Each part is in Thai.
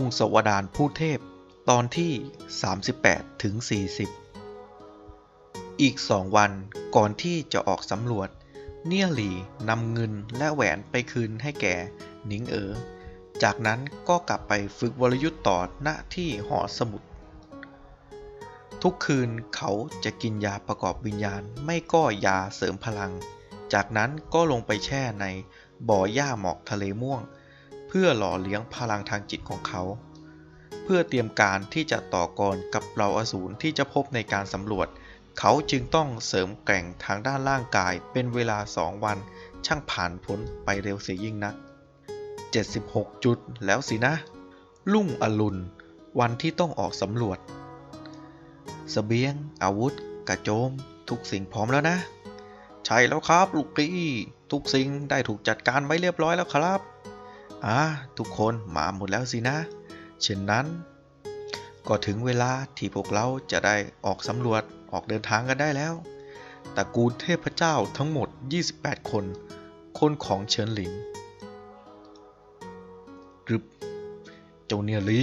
งศวดานผู้เทพ ตอนที่ 38 ถึง 40 อีกสองวันก่อนที่จะออกสำรวจ เนียหลีนำเงินและแหวนไปคืนให้แก่หนิงเอ๋อ จากนั้นก็กลับไปฝึกวรยุทธ์ต่อณที่หอสมุด ทุกคืนเขาจะกินยาประกอบวิญญาณไม่ก็ยาเสริมพลัง จากนั้นก็ลงไปแช่ในบ่อหญ้าหมอกทะเลม่วง เพื่อหล่อเลี้ยงพลังทางจิตของเขา เพื่อเตรียมการที่จะต่อกรกับเราอสูรที่จะพบในการสำรวจ เขาจึงต้องเสริมแกร่งทางด้านร่างกายเป็นเวลาสองวัน ช่างผ่านพ้นไปเร็วเสียยิ่งนัก 76 จุดแล้วสินะ ลุ่งอรุณ วันที่ต้องออกสำรวจเสบียง อาวุธ กระโจม ทุกสิ่งพร้อมแล้วนะ ใช่แล้วครับ ลูกกี้ ทุกสิ่งได้ถูกจัดการไว้เรียบร้อยแล้วครับ อ่าทุกคนมาหมดแล้วสินะ เช่นนั้น ก็ถึงเวลาที่พวกเราจะได้ออกสำรวจออกเดินทางกันได้แล้วตระกูลเทพเจ้าทั้งหมด 28 คน คนของเฉินหลิงกรึบเจ้าเนียลี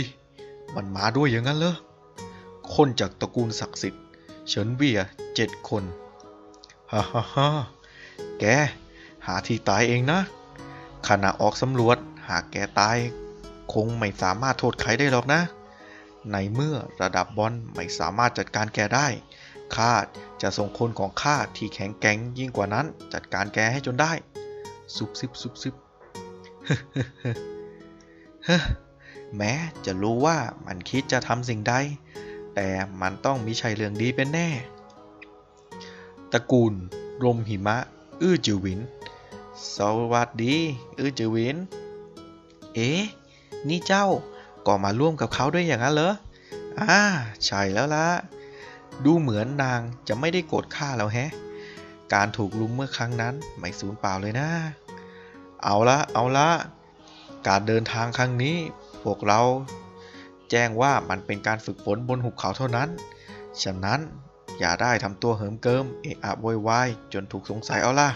มันมาด้วยอย่างนั้นเหรอ คนจากตระกูลศักดิ์สิทธิ์ เฉินเวียเจ็ดคน ฮ่าฮ่าฮ่าแก หาที่ตายเองนะขณะออกสำรวจ หากแกตาย คงไม่สามารถโทษใครได้หรอกนะ ในเมื่อระดับบอลไม่สามารถจัดการแกได้ข้าจะส่งคนของข้าที่แข็งแกร่งยิ่งกว่านั้น จัดการแกให้จนได้ ซุบซิบซุบซิบฮแม้จะรู้ว่ามันคิดจะทำสิ่งใด แต่มันต้องมีชัยเรื่องดีเป็นแน่ ตระกูล รมหิมะ อื้อจือวิน สวัสดี อื้อจือวิน เอ๊ะ นี่เจ้าก็มาร่วมกับเขาด้วยอย่างนั้นเหรอ อ่า ใช่แล้วละดูเหมือนนางจะไม่ได้โกรธข้าแล้วแฮะ การถูกลุมเมื่อครั้งนั้นไม่สูญเปล่าเลยนะ เอาละเอาละการเดินทางครั้งนี้ พวกเรา แจ้งว่ามันเป็นการฝึกฝนบนหุบเขาเท่านั้น ฉะนั้นอย่าได้ทำตัวเหิมเกิมเอะอะโวยวายจนถูกสงสัยเอาล่ะ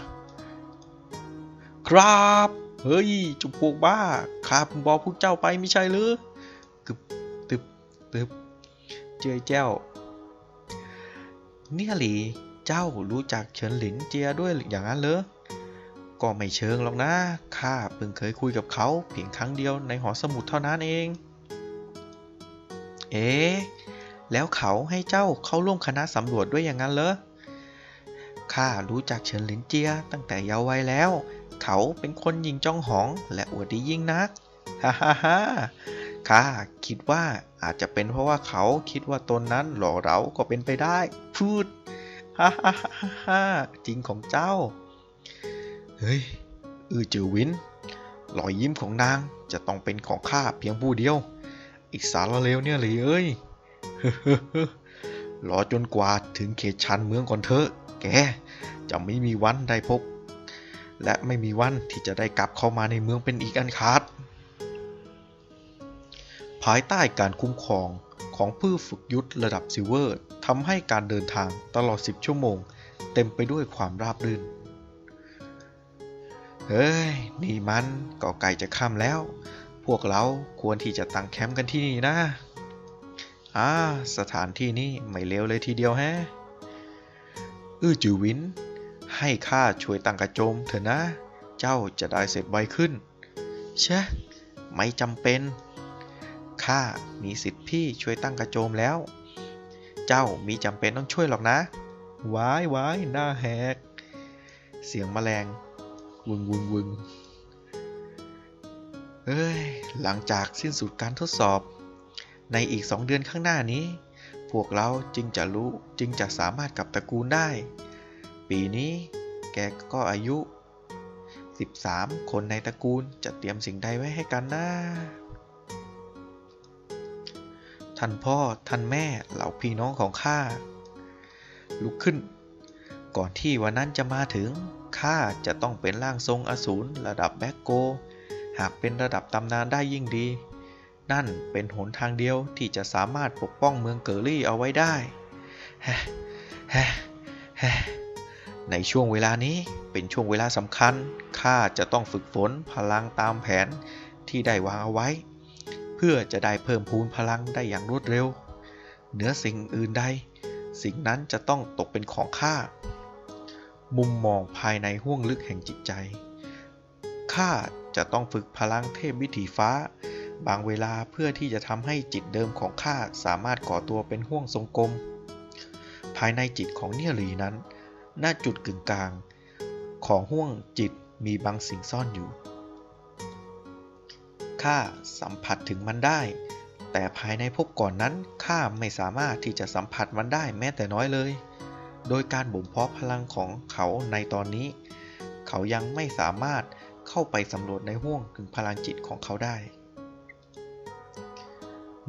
ครับ เฮ้ยจุกพวกบ้าข้าเพิ่งบอกพวกเจ้าไปไม่ใช่หรือกึบตึบตึบเจยแจ้วเนี่ยหลีเจ้ารู้จักเฉินหลินเจียด้วยอย่างนั้นเหรอก็ไม่เชิงหรอกนะข้าเพิ่งเคยคุยกับเขาเพียงครั้งเดียวในหอสมุดเท่านั้นเอง เอ๊ะแล้วเขาให้เจ้าเข้าร่วมคณะสำรวจด้วยอย่างนั้นเหรอข้ารู้จักเฉินหลินเจียตั้งแต่เยาว์วัยแล้ว เขาเป็นคนยิงจ้องหอง และอวดดียิ่งนัก ฮ่าฮ่าฮ่าข้าคิดว่าอาจจะเป็นเพราะว่าเขาคิดว่าตนนั้นหล่อเราก็เป็นไปได้ พูด ฮ่าฮ่าฮ่าฮ่าจริงของเจ้า เฮ้ย อือจือวิน รอยยิ้มของนางจะต้องเป็นของข้าเพียงผู้เดียว อีกสารเลวเนี่ยเลยเอ้ยรอจนกว่าถึงเขตชันเมืองก่อนเถอะ แก จะไม่มีวันได้พบ และไม่มีวันที่จะได้กลับเข้ามาในเมืองเป็นอีกอันขาดภายใต้การคุ้มครองของผู้ฝึกยุทธระดับซิลเวอร์ทำให้การเดินทางตลอด 10 ชั่วโมง เต็มไปด้วยความราบรื่น เฮ้ย นี่มันก็ใกล้จะค่ำแล้ว พวกเราควรที่จะตั้งแคมป์กันที่นี่นะ อ่า สถานที่นี้ไม่เลวเลยทีเดียวแฮะ อื้อจือวิน ให้ข้าช่วยตั้งกระโจมเถอะนะ เจ้าจะได้เสร็จไวขึ้น เชะไม่จำเป็น ข้ามีสิทธิ์พี่ช่วยตั้งกระโจมแล้ว เจ้ามีจำเป็นต้องช่วยหรอกนะวายวายหน้าแหก เสียงแมลง วึงวึงวึงเอ้ย หลังจากสิ้นสุดการทดสอบ ในอีกสองเดือนข้างหน้านี้ พวกเราจึงจะรู้จึงจะสามารถกลับตระกูลได้ ปีนี้แกก็อายุ 13 คนในตระกูลจะเตรียมสิ่งใดไว้ให้กันนะท่านพ่อท่านแม่เหล่าพี่น้องของข้า ลุกขึ้น ก่อนที่วันนั้นจะมาถึงข้าจะต้องเป็นร่างทรงอสูรระดับแบ็กโก หากเป็นระดับตำนานได้ยิ่งดี นั่นเป็นหนทางเดียวที่จะสามารถปกป้องเมืองเกอรี่เอาไว้ได้ ฮะ ฮะ ฮะ ในช่วงเวลานี้เป็นช่วงเวลาสำคัญ ข้าจะต้องฝึกฝนพลังตามแผนที่ได้วางเอาไว้ เพื่อจะได้เพิ่มพูนพลังได้อย่างรวดเร็ว เหนือสิ่งอื่นใด สิ่งนั้นจะต้องตกเป็นของข้า มุมมองภายในห้วงลึกแห่งจิตใจ ข้าจะต้องฝึกพลังเทพวิถีฟ้า บางเวลาเพื่อที่จะทำให้จิตเดิมของข้าสามารถก่อตัวเป็นห้วงทรงกลม ภายในจิตของเนียหลีนั้น หน้าจุดกึ่งกลาง ของห้วงจิตมีบางสิ่งซ่อนอยู่ ข้าสัมผัสถึงมันได้ แต่ภายในภพก่อนนั้นข้าไม่สามารถที่จะสัมผัสมันได้แม้แต่น้อยเลย โดยการบ่มเพาะพลังของเขาในตอนนี้ เขายังไม่สามารถเข้าไปสำรวจในห้วงถึงพลังจิตของเขาได้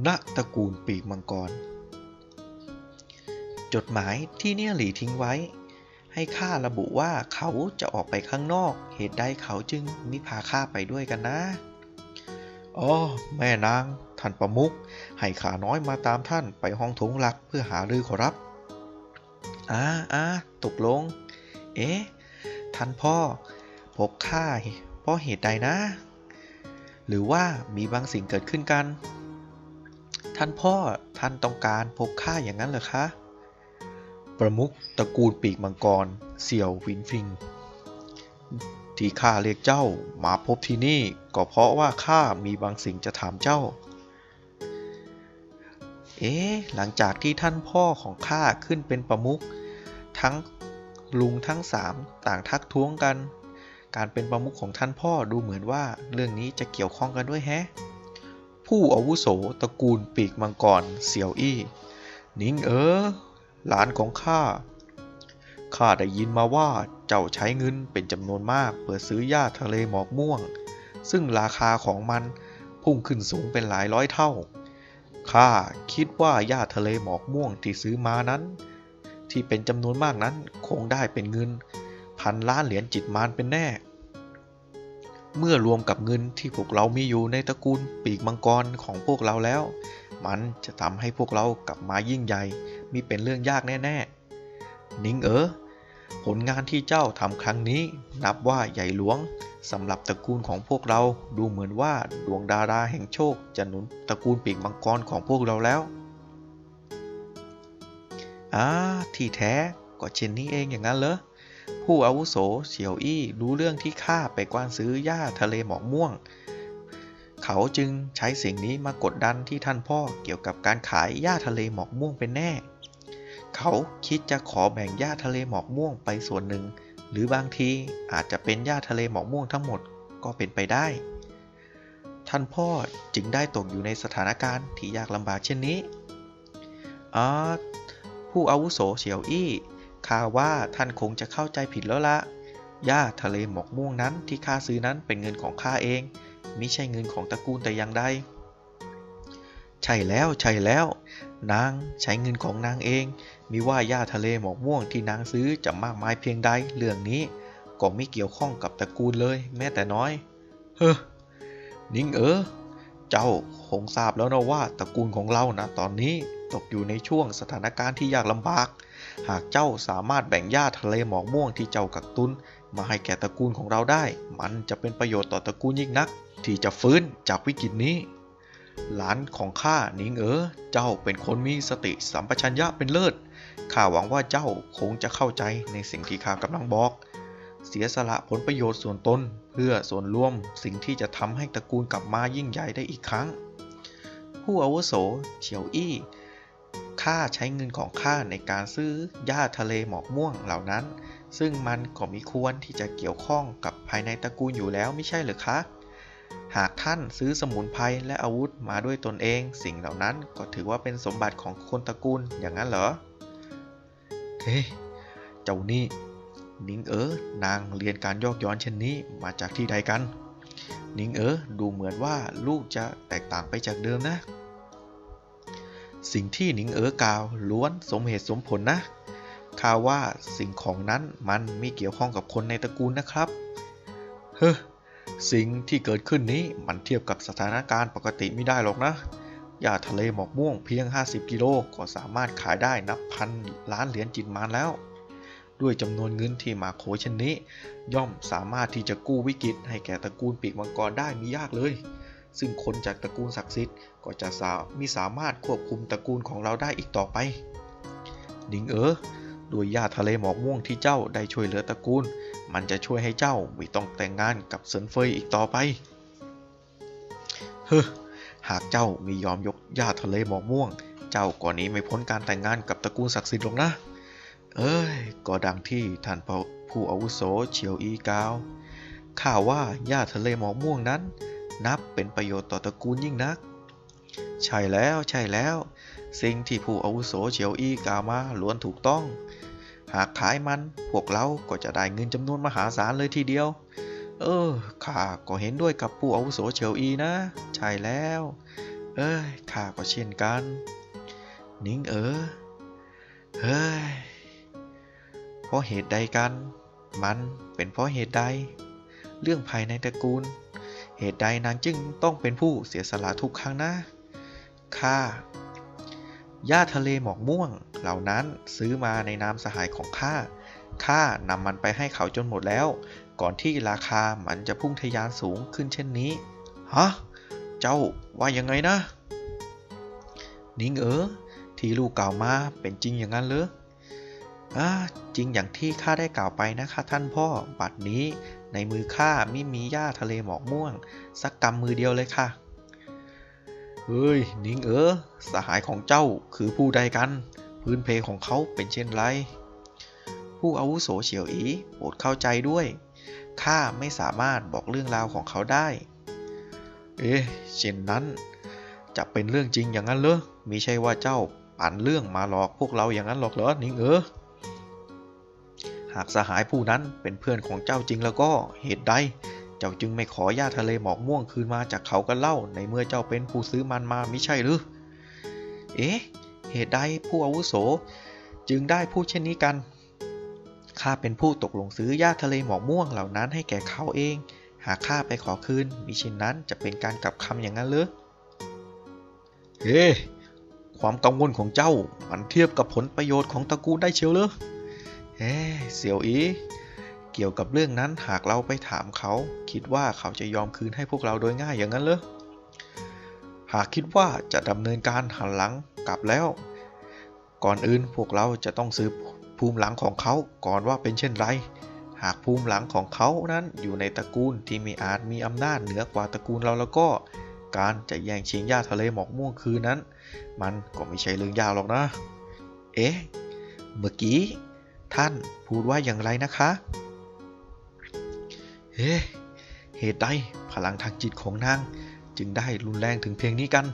ณตระกูลปีกมังกร จดหมายที่เนี่ยหลีทิ้งไว้ ให้ข้าระบุว่าเขาจะออกไปข้างนอก เหตุใดเขาจึงไมิพาข้าไปด้วยกันนะอ๋อแม่นาง ท่านประมุขให้ข้าน้อยมาตามท่านไปห้องถงหลักเพื่อหารือขอรับอ่าอ่าตกลง เอ๊ะ ท่านพ่อพบข้าเพราะเหตุใดนะ หรือว่ามีบางสิ่งเกิดขึ้นกัน ท่านพ่อท่านต้องการพบข้าอย่างนั้นเหรอคะ ประมุขตระกูลปีกมังกร เสี่ยวหวินฟิง ที่ข้าเรียกเจ้ามาพบที่นี่ก็เพราะว่าข้ามีบางสิ่งจะถามเจ้า เอ๊หลังจากที่ท่านพ่อของข้าขึ้นเป็นประมุขทั้งลุงทั้งสามต่างทักท้วงกัน การเป็นประมุขของท่านพ่อดูเหมือนว่าเรื่องนี้จะเกี่ยวข้องกันด้วยแฮะ ผู้อาวุโสตระกูลปีกมังกรเสี่ยวอี้ นิงเอ๋อ หลานของข้า ข้าได้ยินมาว่าเจ้าใช้เงินเป็นจำนวนมากเพื่อซื้อหญ้าทะเลหมอกม่วง ซึ่งราคาของมันพุ่งขึ้นสูงเป็นหลายร้อยเท่า ข้าคิดว่าหญ้าทะเลหมอกม่วงที่ซื้อมานั้น ที่เป็นจำนวนมากนั้นคงได้เป็นเงิน พันล้านเหรียญจิตมารเป็นแน่ เมื่อรวมกับเงินที่พวกเรามีอยู่ในตระกูลปีกมังกรของพวกเราแล้ว มันจะทำให้พวกเรากลับมายิ่งใหญ่มีเป็นเรื่องยากแน่ๆ นิงเอ๋อผลงานที่เจ้าทำครั้งนี้ นับว่าใหญ่หลวงสำหรับตระกูลของพวกเราดูเหมือนว่าดวงดาราแห่งโชคจะหนุนตระกูลปีกมังกรของพวกเราแล้วอ่าที่แท้ก็เช่นนี้เองอย่างนั้นเหรอผู้อาวุโสเฉียวอี้รู้เรื่องที่ข้าไปกว้านซื้อหญ้าทะเลหมอกม่วง เขาจึงใช้สิ่งนี้มากดดันที่ท่านพ่อเกี่ยวกับการขายหญ้าทะเลหมอกม่วงเป็นแน่ เขาคิดจะขอแบ่งหญ้าทะเลหมอกม่วงไปส่วนหนึ่ง หรือบางทีอาจจะเป็นหญ้าทะเลหมอกม่วงทั้งหมดก็เป็นไปได้ ท่านพ่อจึงได้ตกอยู่ในสถานการณ์ที่ยากลำบากเช่นนี้อ่าผู้อาวุโสเฉียวอี้ข้าว่าท่านคงจะเข้าใจผิดแล้วละหญ้าทะเลหมอกม่วงนั้นที่ข้าซื้อนั้นเป็นเงินของข้าเอง มิใช่เงินของตระกูลแต่อย่างใดใช่แล้วใช่แล้ว นางใช้เงินของนางเอง มีว่าหญ้าทะเลหมอกม่วงที่นางซื้อจะมากมายเพียงใดเรื่องนี้ก็ไม่เกี่ยวข้องกับตระกูลเลย แม้แต่น้อย เฮ้อนิ่งเออ เจ้าคงทราบแล้วนะว่าตระกูลของเรานะตอนนี้ตกอยู่ในช่วงสถานการณ์ที่ยากลำบาก หากเจ้าสามารถแบ่งหญ้าทะเลหมอกม่วงที่เจ้ากักตุนมาให้แก่ตระกูลของเราได้ มันจะเป็นประโยชน์ต่อตระกูลยิ่งนัก ที่จะฟื้นจากวิกฤตนี้ หลานของข้าหนิงเอ๋อเจ้าเป็นคนมีสติสัมปชัญญะเป็นเลิศข้าหวังว่าเจ้าคงจะเข้าใจในสิ่งที่ข้ากำลังบอก เสียสละผลประโยชน์ส่วนตนเพื่อส่วนรวมสิ่งที่จะทำให้ตระกูลกลับมายิ่งใหญ่ได้อีกครั้ง ผู้อาวุโสเฉียวอี้ข้าใช้เงินของข้าในการซื้อหญ้าทะเลหมอกม่วงเหล่านั้น ซึ่งมันก็มีควรที่จะเกี่ยวข้องกับภายในตระกูลอยู่แล้วไม่ใช่หรือคะ หากท่านซื้อสมุนไพรและอาวุธมาด้วยตนเอง สิ่งเหล่านั้นก็ถือว่าเป็นสมบัติของคนตระกูลอย่างนั้นเหรอ เฮ้เจ้านี่นิงเอ๋อนางเรียนการยอกย้อนเช่นนี้มาจากที่ใดกัน นิงเอ๋อดูเหมือนว่าลูกจะแตกต่างไปจากเดิมนะ สิ่งที่นิงเอ๋อกล่าวล้วนสมเหตุสมผลนะข้าว่าสิ่งของนั้นมันไม่เกี่ยวข้องกับคนในตระกูลนะครับ เฮ้อ สิ่งที่เกิดขึ้นนี้มันเทียบกับสถานการณ์ปกติไม่ได้หรอกนะหญ้าทะเลหมอกม่วงเพียง 50 กิโลก็สามารถขายได้นับพันล้านเหรียญจินมานแล้ว ด้วยจำนวนเงินที่มาโคเช่นนี้ ย่อมสามารถที่จะกู้วิกฤตให้แก่ตระกูลปีกมังกรได้มิยากเลย ซึ่งคนจากตระกูลศักดิ์สิทธิ์ก็จะสามิสามารถควบคุมตระกูลของเราได้อีกต่อไป หนิงเอ๋อด้วยหญ้าทะเลหมอกม่วงที่เจ้าได้ช่วยเหลือตระกูล มันจะช่วยให้เจ้าไม่ต้องแต่งงานกับเซินเฟยอีกต่อไป เฮ้อ หากเจ้ามียอมยกหญ้าทะเลหมอกม่วง เจ้าก่อนนี้ไม่พ้นการแต่งงานกับตระกูลศักดิ์สิทธิ์หรอกนะ เอ้ย ก็ดังที่ท่านผู้อาวุโสเฉียวอีกาว ข่าวว่าหญ้าทะเลหมอกม่วงนั้น นับเป็นประโยชน์ต่อตระกูลยิ่งนัก ใช่แล้ว ใช่แล้ว สิ่งที่ผู้อาวุโสเฉียวอีกาวมาล้วนถูกต้อง หากขายมันพวกเราก็จะได้เงินจำนวนมหาศาลเลยทีเดียว เออข้าก็เห็นด้วยกับผู้อาวุโสเฉียวอีนะ ใช่แล้ว เอ้ยข้าก็เช่นกัน นิงเออเฮ้ยเพราะเหตุใดกัน มันเป็นเพราะเหตุใด เรื่องภายในตระกูล เหตุใดนางจึงต้องเป็นผู้เสียสละทุกครั้งนะข้าหญ้าทะเลหมอกม่วง เหล่านั้นซื้อมาในนามสหายของข้า ข้านำมันไปให้เขาจนหมดแล้ว ก่อนที่ราคามันจะพุ่งทะยานสูงขึ้นเช่นนี้ ฮะ เจ้าว่ายังไงนะ นิงเอ๋อที่ลูกกล่าวมาเป็นจริงอย่างนั้นเหรออ่าจริงอย่างที่ข้าได้กล่าวไปนะคะท่านพ่อ บัดนี้ในมือข้าไม่มีหญ้าทะเลหมอกม่วง สักกำมือเดียวเลยค่ะ เฮ้ย นิงเอ๋อสหายของเจ้าคือผู้ใดกัน พื้นเพของเขาเป็นเช่นไร ผู้อาวุโสเฉียวอีโปรดเข้าใจด้วย ข้าไม่สามารถบอกเรื่องราวของเขาได้ เอ๊ะ เช่นนั้น จะเป็นเรื่องจริงอย่างนั้นเหรอมิใช่ว่าเจ้าปั่นเรื่องมาหลอกพวกเราอย่างนั้นหรอกเหรอนิงเอ๋อหากสหายผู้นั้นเป็นเพื่อนของเจ้าจริงแล้วก็เหตุใด เจ้าจึงไม่ขอญาทะเลหมอกม่วงคืนมาจากเขากันเล่า ในเมื่อเจ้าเป็นผู้ซื้อมันมามิใช่หรือ เอ๊ะ เหตุใดผู้อาวุโส จึงได้พูดเช่นนี้กัน ข้าเป็นผู้ตกลงซื้อหญ้าทะเลหมอกม่วงเหล่านั้นให้แก่เขาเอง หากข้าไปขอคืนมิเช่นนั้นจะเป็นการกลับคำอย่างนั้นหรือเฮ้ความกังวลของเจ้ามันเทียบกับผลประโยชน์ของตระกูลได้เชียวหรือเฮ้เสี่ยวอีเกี่ยวกับเรื่องนั้นหากเราไปถามเขา คิดว่าเขาจะยอมคืนให้พวกเราโดยง่ายอย่างนั้นเหรอหากคิดว่าจะดำเนินการหันหลัง กลับแล้ว ก่อนอื่นพวกเราจะต้องสืบภูมิหลังของเขาก่อนว่าเป็นเช่นไร หากภูมิหลังของเขานั้นอยู่ในตระกูลที่มีอาจมีอำนาจเหนือกว่าตระกูลเราแล้วก็ การจะแย่งชิงหญ้าทะเลหมอกม่วงคืนนั้น มันก็ไม่ใช่เรื่องยาวหรอกนะ เอ๊ะ เมื่อกี้ ท่านพูดว่าอย่างไรนะคะเฮ้เหตุใดพลังทางจิตของนาง จึงได้รุนแรงถึงเพียงนี้กัน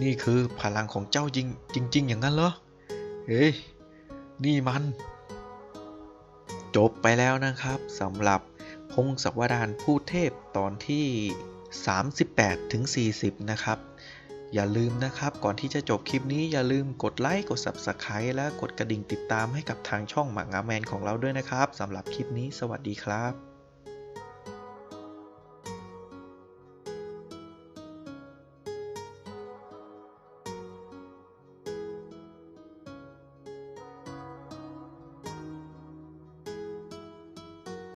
นี่คือพลังของเจ้าจริงจริง ๆ อย่างนั้นเหรอ เฮ้ย นี่มัน จบไปแล้วนะครับสำหรับพงศวดารผู้เทพตอนที่ 38ถึง40 นะครับ อย่าลืมนะครับก่อนที่จะจบคลิปนี้อย่าลืมกดไลค์กด Subscribe และกดกระดิ่งติดตามให้กับทางช่องหมากงาแมนของเราด้วยนะครับสำหรับคลิปนี้สวัสดีครับ